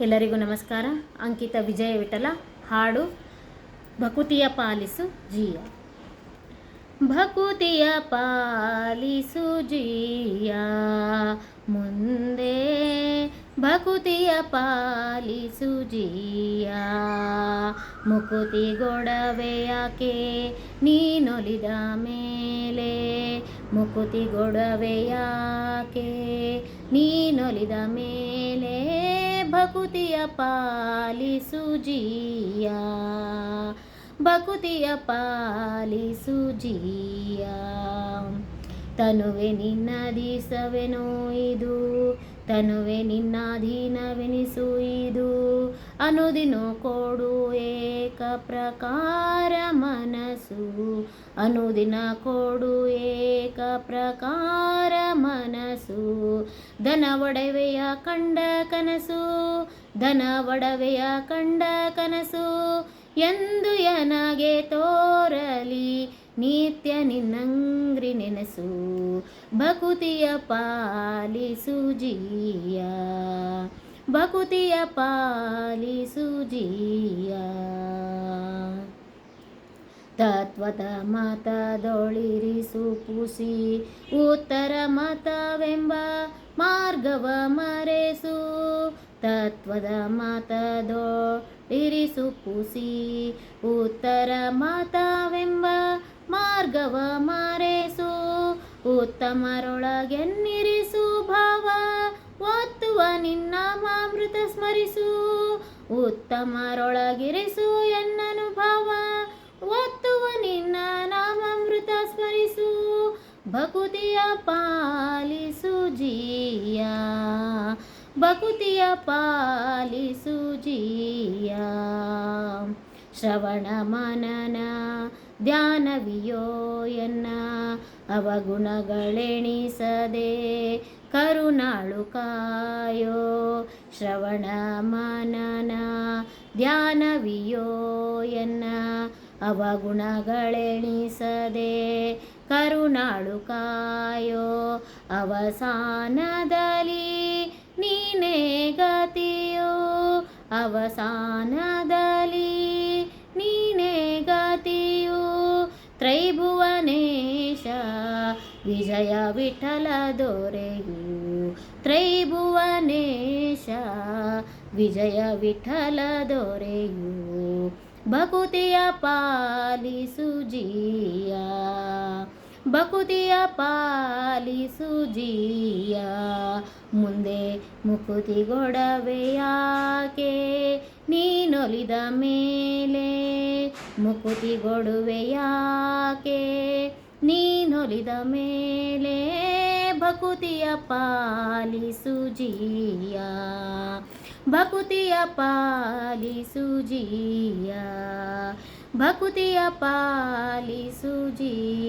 ಎಲ್ಲರಿಗೂ ನಮಸ್ಕಾರ. ಅಂಕಿತ ವಿಜಯ ವಿಠಲ, ಹಾಡು ಭಕುತಿಯ ಪಾಲಿಸು ಜೀಯ. ಭಕುತಿಯ ಪಾಲಿಸು ಜೀಯ. ಮುಂದೆ ಭಕುತಿಯ ಪಾಲಿಸು ಜೀಯ. ಮುಕುತಿ ಗೊಡವೆಯಾಕೆ ನೀನೊಲಿದ ಮೇಲೆ? ಮುಕುತಿ ಗೊಡವೆಯಾಕೆ ನೀನೊಲಿದ ಮೇಲೆ? ಭಕುತಿಯ ಪಾಲಿಸು ಜೀಯ. ಭಕುತಿಯ ಪಾಲಿಸು ಜೀಯ. ತನುವೆ ನಿನ್ನದೀಸವೆನೋ ಇದು ತನುವೆ ನಿನ್ನಾಧೀನವೆನಿಸು ಇದು. ಅನುದಿನು ಕೊಡು ಏಕ ಪ್ರಕಾರ ಮನಸು ಅನುದಿನ ಕೊಡು ಏಕ ಪ್ರಕಾರ ಮನಸ್ಸು. ದನ ಒಡವೆಯ ಕಂಡ ಕನಸು ದನ ಒಡವೆಯ ಕಂಡ ಕನಸು. ಎಂದು ಎನಗೆ ತೋರಲಿ, ನಿತ್ಯ ನಿನ್ನಂಗ್ರಿ ನೆನಸು. ಭಕುತಿಯ ಪಾಲಿಸು ಜೀಯ. ಭಕುತಿಯ ಪಾಲಿಸು ಜೀಯ. ತತ್ವದ ಮತದೊಳಿರಿಸು ಪುಸಿ, ಉತ್ತರ ಮತವೆಂಬ ಮಾರ್ಗವ ಮರೆಸು. ತತ್ವದ ಮತದೊಳಿರಿಸು ಪುಸಿ, ಉತ್ತರ ಮತವೆಂಬ ಮಾರ್ಗವ ಮರೆಸು. ಉತ್ತಮರೊಳಗೆನ್ನಿರಿಸು ಭಾವ ಒತ್ತುವ ನಿನ್ನ ಮಾಮೃತ ಸ್ಮರಿಸು, ಉತ್ತಮರೊಳಗಿರಿಸು ಎನ್ನನುಭವ ಒತ್ತುವ ನಿನ್ನ ನಾಮಾಮೃತ ಸ್ಮರಿಸು, ಭಕುತಿಯ ಪಾಲಿಸು ಜೀಯ. ಭಕುತಿಯ ಪಾಲಿಸು ಜೀಯ. ಶ್ರವಣ ಮನನ, ಧ್ಯಾನವಿಯೋ ಎನ್ನ, ಅವಗುಣಗಳೆಣಿಸದೆ ಕರುಣಾಳು ಕಾಯೋ ಶ್ರವಣ ಮನನ ಧ್ಯಾನವಿಯೋ ಎನ್ನ ಅವಗುಣಗಳೆಣಿಸದೆ ಕರುಣಾಳು ಕಾಯೋ ಅವಸಾನದಲ್ಲಿ ನೀನೇ ಗತಿಯೋ, ಅವಸಾನದಲ್ಲಿ ನೀನೇ ಗತಿಯೋ ತ್ರೈಭುವನೇಶ ವಿಜಯ ವಿಠಲ ದೊರೆಯು ತ್ರೈಭುವನೇಶ ವಿಜಯ ವಿಠಲ ದೊರೆಯು, ಭಕುತಿಯ ಪಾಲಿಸು ಜೀಯ. ಭಕುತಿಯ ಪಾಲಿಸು ಜೀಯ. ಮುಂದೆ ಮುಕುತಿ ಗೊಡವೆಯಾಕೆ ನೀನೊಲಿದ ಮೇಲೆ ಮುಕುತಿ ಗೊಡುವೆಯಾಕೆ ನೀನೊಲಿದ ಮೇಲೆ ಭಕುತಿಯ ಪಾಲಿಸು ಜೀಯ. ಭಕುತಿಯ ಪಾಲಿಸು ಜೀಯ. ಭಕುತಿಯ ಪಾಲಿಸು ಜೀಯ.